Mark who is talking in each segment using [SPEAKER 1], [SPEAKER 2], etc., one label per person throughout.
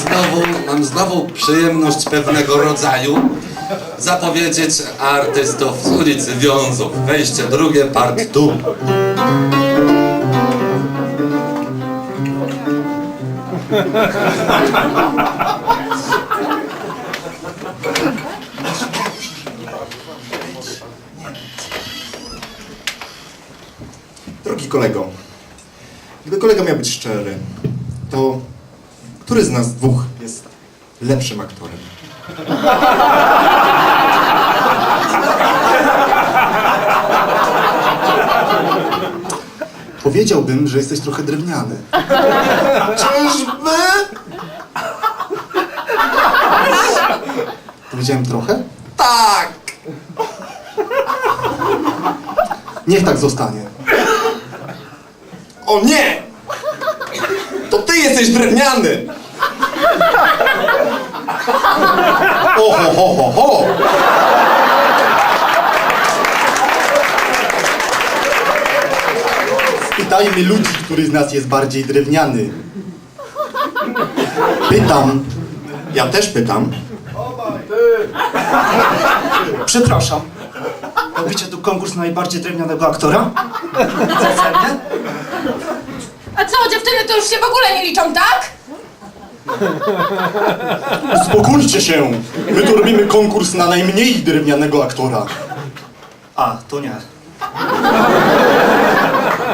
[SPEAKER 1] znowu, mam znowu przyjemność pewnego rodzaju zapowiedzieć artystów z ulicy Wiązów. Wejście drugie, part tu.
[SPEAKER 2] Drogi kolego, gdyby kolega miał być szczery, to który z nas dwóch jest lepszym aktorem? Powiedziałbym, że jesteś trochę drewniany. Czyżby? Powiedziałem trochę?
[SPEAKER 1] Tak!
[SPEAKER 2] Niech tak zostanie. O nie! Jesteś drewniany! O ho ho ho ho! Spytajmy ludzi, który z nas jest bardziej drewniany. Pytam. Ja też pytam.
[SPEAKER 3] Przepraszam. Robicie tu konkurs na najbardziej drewnianego aktora? Zezemnie?
[SPEAKER 4] A co, dziewczyny to już się w ogóle nie liczą, tak?
[SPEAKER 2] Uspokójcie się! My tu robimy konkurs na najmniej drewnianego aktora.
[SPEAKER 3] A, to nie.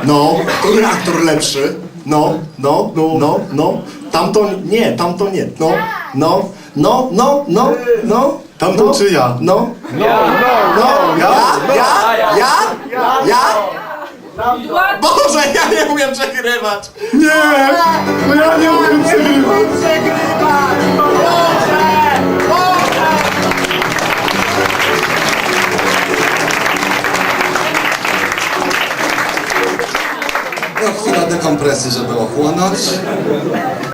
[SPEAKER 2] No, który aktor lepszy? No, no, no, no, no. Tamto nie, tamto nie. No, no, no, no, no, no. Tamto czy ja? No. No, no, ja, ja, ja, ja. Boże, ja nie umiem przegrywać. Nie, no ja nie umiem przegrywać.
[SPEAKER 1] No chwila dekompresji, żeby ochłonąć.